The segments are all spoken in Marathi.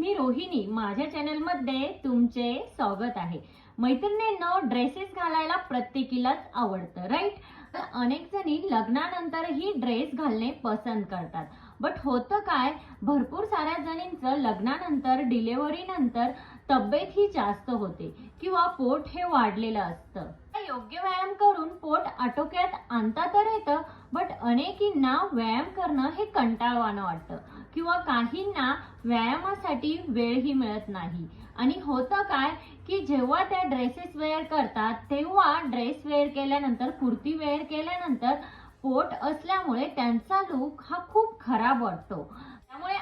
मी रोहिणी माझ्या चॅनलमध्ये तुमचे स्वागत आहे. मैत्रिणींनो ड्रेसेस घालायला प्रत्येकीलाच आवडतं राईट अनेक जणी लग्नानंतरही ड्रेस घालणे पसंत करतात. बट होतं काय? भरपूर साऱ्या जणींचं लग्नानंतर डिलेव्हरी नंतर तब्येत ही जास्त होते किंवा पोट हे वाढलेलं असतं. योग्य व्यायाम करून पोट आटोक्यात आणता तर येतं बट अनेकींना व्यायाम करणं हे कंटाळवाणं वाटतं. किंवा काहींना व्यायामासाठी वेळही मिळत नाही. आणि होतं काय की जेव्हा त्या ड्रेसेस वेअर करतात तेव्हा ड्रेस वेअर केल्यानंतर कुर्ती वेअर केल्यानंतर पोट असल्यामुळे त्यांचा लुक हा खूप खराब वाटतो.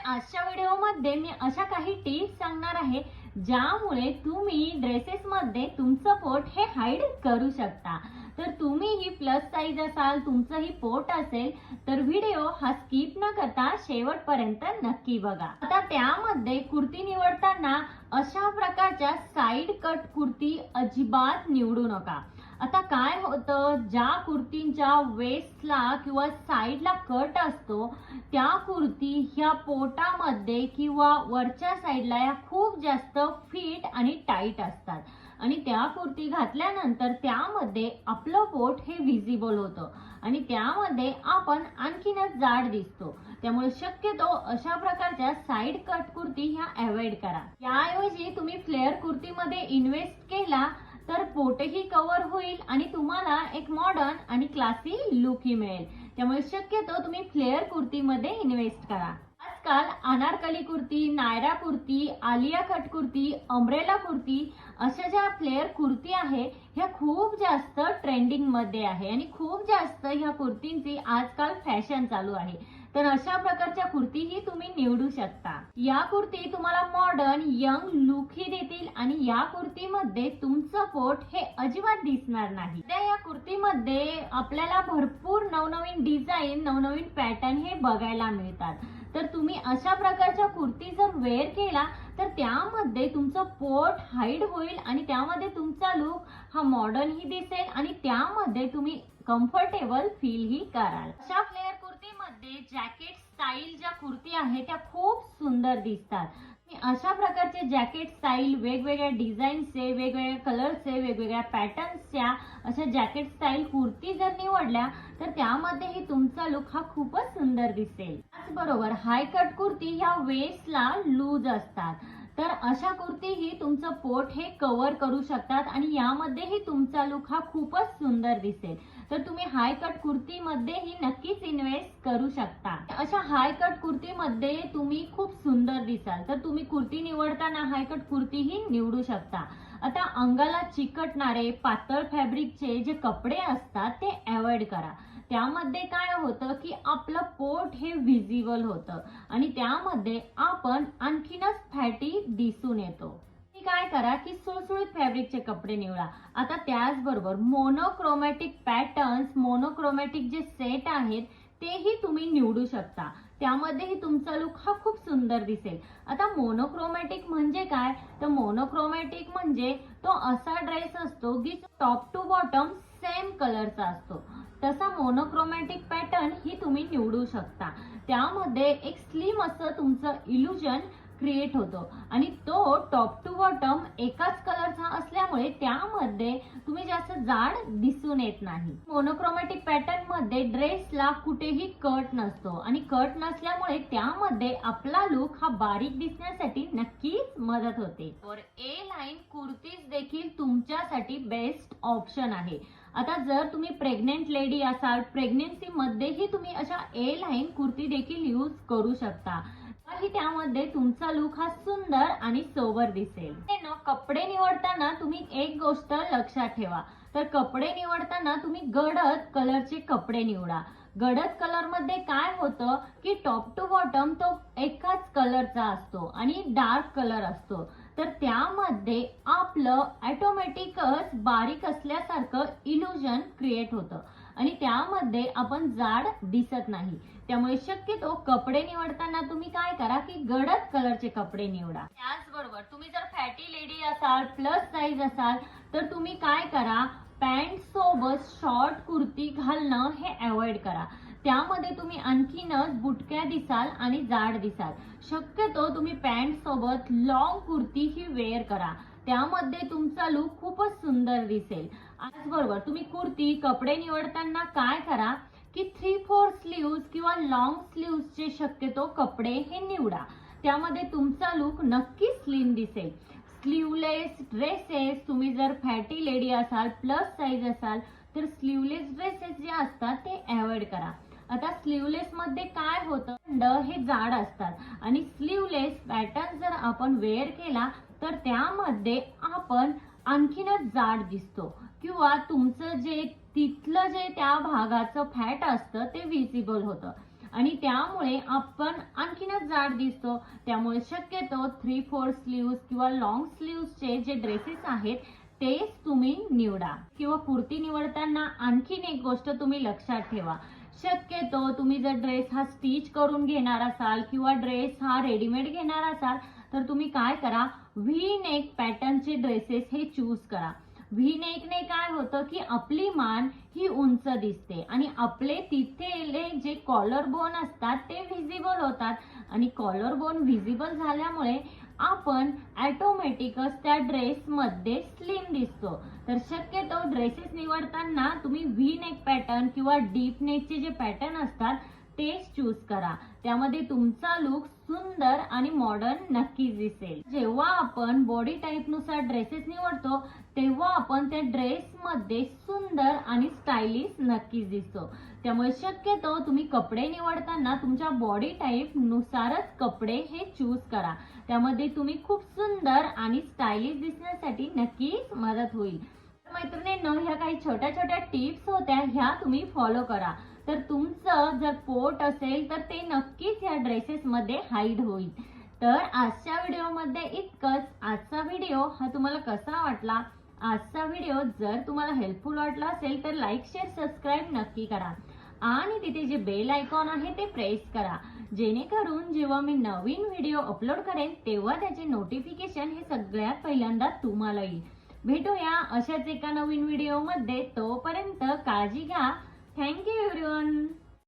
आजच्या व्हिडिओमध्ये मी अशा काही टिप्स सांगणार आहे ज्यामुळे तुम्ही ड्रेसेसमध्ये तुमचं पोट हे हाईड करू शकता. तर तुम्ही ही प्लस साईज असाल तुमचंही पोट असेल तर व्हिडिओ हा स्किप न करता शेवटपर्यंत नक्की बघा. आता त्यामध्ये कुर्ती निवडताना अशा प्रकारच्या साईड कट कुर्ती अजिबात निवडू नका. आता काय होतं ज्या कुर्तींच्या वेस्टला किंवा साईडला कट असतो त्या कुर्ती ह्या पोटामध्ये किंवा वरच्या साईडला या खूप जास्त फिट आणि टाईट असतात. आणि त्या कुर्ती घातल्यानंतर त्यामध्ये आपलं पोट हे विजिबल होतं. आणि त्यामध्ये आपण आणखीनच जाड दिसतो. त्यामुळे शक्यतो अशा प्रकारच्या साईड कट कुर्ती ह्या अवॉइड करा. याऐवजी तुम्ही फ्लेअर कुर्तीमध्ये इन्व्हेस्ट केला तर पोटही कव्हर होईल आणि तुम्हाला एक मॉडर्न आणि क्लासी लुकही मिळेल. त्यामुळे शक्यतो तुम्ही फ्लेअर कुर्तीमध्ये इन्व्हेस्ट करा. आजकाल अनारकली कुर्ती नायरा कुर्ती आलिया कट कुर्ती अम्ब्रेला कुर्ती अशा ज्या फ्लेअर कुर्ती आहे ह्या खूप जास्त ट्रेंडिंगमध्ये आहे आणि खूप जास्त ह्या कुर्तींची आजकाल फॅशन चालू आहे. तर अशा प्रकारच्या कुर्तीही तुम्ही निवडू शकता. या कुर्ती तुम्हाला मॉडर्न यंग लुक ही देतील आणि या कुर्तीमध्ये तुमचं पोट हे अजिबात दिसणार नाही. त्या या कुर्तीमध्ये आपल्याला भरपूर नवनवीन डिझाईन नवनवीन पॅटर्न हे बघायला मिळतात. तर तुम्ही अशा प्रकारच्या कुर्ती जर वेअर केला तर त्यामध्ये तुमचं पोट हाईड होईल आणि त्यामध्ये तुमचा लुक हा मॉडर्न ही दिसेल आणि त्यामध्ये तुम्ही कम्फर्टेबल फील ही कराल. अशा फ्लेअर मध्ये जॅकेट स्टाईल ज्या कुर्ती आहे त्या खूप सुंदर दिसतात. मी अशा प्रकारचे जॅकेट स्टाईल वेगवेगळ्या डिझाईनचे वेगवेगळ्या कलरचे वेगवेगळ्या पॅटर्न्सच्या अशा जॅकेट स्टाईल कुर्ती जर निवडल्या तर त्यामध्येही तुमचा लुक हा खूपच सुंदर दिसेल. त्याचबरोबर हाय कट कुर्ती ह्या वेस्टला लूज असतात. तर अशा कुर्ती ही तुमचं पोट हे कव्हर करू शकतात आणि यामध्येही तुमचा लुक हा खूपच सुंदर दिसेल. तर तुम्ही हाय कट कुर्तीमध्येही नक्कीच इन्व्हेस्ट करू शकता. अशा हाय कट कुर्तीमध्ये तुम्ही खूप सुंदर दिसाल. तर तुम्ही कुर्ती निवडताना हाय कट कुर्तीही निवडू शकता. आता अंगाला चिकटणारे पातळ फॅब्रिकचे जे कपडे असतात ते अवॉइड करा. त्यामध्ये काय होतं की आपलं पोट हे विजिबल होतं. आणि त्यामध्ये आपण आणखीनच फॅटी दिसून येतो. काय करा की सुळसुळीत फॅब्रिकचे कपडे निवडा. आता त्याचबरोबर मोनोक्रोमॅटिक पॅटर्न्स मोनोक्रोमॅटिक जे सेट आहेत तेही तुम्ही निवडू शकता. त्यामध्येही तुमचा लुक हा खूप सुंदर दिसेल. आता मोनोक्रोमॅटिक म्हणजे काय? तर मोनोक्रोमॅटिक म्हणजे तो असा ड्रेस असतो की टॉप टू बॉटम सेम कलरचा असतो. तसा मोनोक्रोमॅटिक पॅटर्न ही तुम्ही निवडू शकता. त्यामध्ये एक स्लिम असं तुमचं इल्युजन क्रिएट होतो. आणि तो टॉप टू बॉटम एकाच कलरचा असल्यामुळे त्यामध्ये तुम्ही जास्त जाड दिसून येत नाही. मोनोक्रोमॅटिक पॅटर्नमध्ये ड्रेसला कुठेही कट नसतो. आणि कट नसल्यामुळे त्यामध्ये आपला लुक हा बारीक दिसण्यासाठी नक्कीच मदत होते. ए लाईन कुर्तीज देखील तुमच्यासाठी बेस्ट ऑप्शन आहे. आता जर तुम्ही प्रेग्नेंट लेडी असाल प्रेग्नेन्सी मध्येही तुम्ही अशा ए लाईन कुर्ती देखील यूज करू शकता. ही त्यामध्ये तुमचा लुक हा सुंदर आणि सोबर दिसेल. कपडे निवडताना तुम्ही एक गोष्ट लक्षात ठेवा. तर कपडे निवडताना तुम्ही गडद कलरचे कपडे निवडा. गडद कलरमध्ये काय होतं की टॉप टू बॉटम तो एकाच कलरचा असतो आणि डार्क कलर असतो. तर त्यामध्ये आपलं ऑटोमॅटिकच बारीक असल्यासारखं इल्युजन क्रिएट होतं. आणि त्यामध्ये आपण जाड दिसत नाही. त्यामुळे शक्यतो कपडे निवडताना तुम्ही काय करा की गडद कलरचे कपडे निवडा. त्याचबरोबर तुम्ही जर फॅटी लेडी असाल प्लस साईज असाल तर तुम्ही काय करा? पॅन्ट सोबत शॉर्ट कुर्ती घालणं हे अवॉइड करा. त्यामध्ये तुम्ही आणखीनच बुटक्या दिसाल आणि जाड दिसाल. शक्यतो तुम्ही पॅन्ट सोबत लॉंग कुर्ती ही वेअर करा. त्यामध्ये तुमचा लुक खूपच सुंदर दिसेल. त्याचबरोबर तुम्ही कुर्ती कपडे निवडताना काय करा की थ्री फोर स्लीव्ज किंवा लॉंग स्लीव्जचे शक्यतो कपडे हे निवडा. त्यामध्ये तुमचा लुक नक्की स्लिम दिसेल. स्लीवलेस ड्रेसेस तुम्ही जर फॅटी लेडी असाल प्लस साईज असाल तर स्लीवलेस ड्रेसेस जे असतात ते अवॉइड करा. आता स्लीवलेस मध्ये काय होतं? ड हे जाड असतात. आणि स्लीवलेस पॅटर्न जर आपण वेअर केला तर त्यामध्ये आपण आणखीनच जाड दिसतो. किंवा तुमचं जे तिथलं जे त्या भागाचं फॅट असतं ते विजिबल होतं. आणि त्यामुळे आपण आणखीनच जाड दिसतो. त्यामुळे शक्यतो थ्री फोर स्लीव्ज किंवा लॉंग स्लीव्जचे जे ड्रेसेस आहेत तेच तुम्ही निवडा. किंवा कुर्ती निवडताना आणखीन एक गोष्ट तुम्ही लक्षात ठेवा. शक्यतो तुम्ही जर ड्रेस हा स्टिच करून घेणार असाल किंवा ड्रेस हा रेडीमेड घेणार असाल तर तुम्ही काय करा? व्ही नेक पॅटर्नचे ड्रेसेस हे चूज करा. व्ही नेकने काय होतं की आपली मान ही उंच दिसते आणि आपले तिथेले जे कॉलर बोन असतात ते व्हिजिबल होतात आणि कॉलर बोन व्हिजिबल झाल्यामुळे आपण ॲटोमॅटिकच त्या ड्रेसमध्ये स्लिम दिसतो. तर शक्यतो ड्रेसेस निवडताना तुम्ही व्ही नेक पॅटर्न किंवा डीप नेकचे जे पॅटर्न असतात तेच चूज करा. त्यामध्ये तुमचा लुक सुंदर आणि मॉडर्न नक्कीच दिसेल. जेव्हा आपण बॉडी टाईपनुसार ड्रेसेस निवडतो तेव्हा आपण त्या ड्रेस मध्ये सुंदर आणि स्टायलिश नक्कीच दिसतो. त्यामुळे शक्यतो तुम्ही कपडे निवडताना तुमच्या बॉडी टाईप नुसारच कपडे हे चूज करा. त्यामध्ये तुम्ही खूप सुंदर आणि स्टायलिश दिसण्यासाठी नक्कीच मदत होईल. मैत्रिणींनो ह्या काही छोट्या छोट्या टिप्स होत्या ह्या तुम्ही फॉलो करा. तर तुमचं जर पोट असेल तर ते नक्कीच या ड्रेसेस मध्ये हाईड होईल. तर आजच्या व्हिडिओमध्ये इतकंच. आजचा व्हिडिओ हा तुम्हाला कसा वाटला? आजचा व्हिडिओ जर तुम्हाला हेल्पफुल वाटला असेल तर लाईक शेअर सबस्क्राईब नक्की करा. आणि तिथे जे बेल आयकॉन आहे ते प्रेस करा. जेणेकरून जेव्हा मी नवीन व्हिडिओ अपलोड करेन तेव्हा त्याचे नोटिफिकेशन हे सगळ्यात पहिल्यांदा तुम्हाला येईल. भेटूया अशाच एका नवीन व्हिडिओमध्ये. तोपर्यंत काळजी घ्या. Thank you everyone.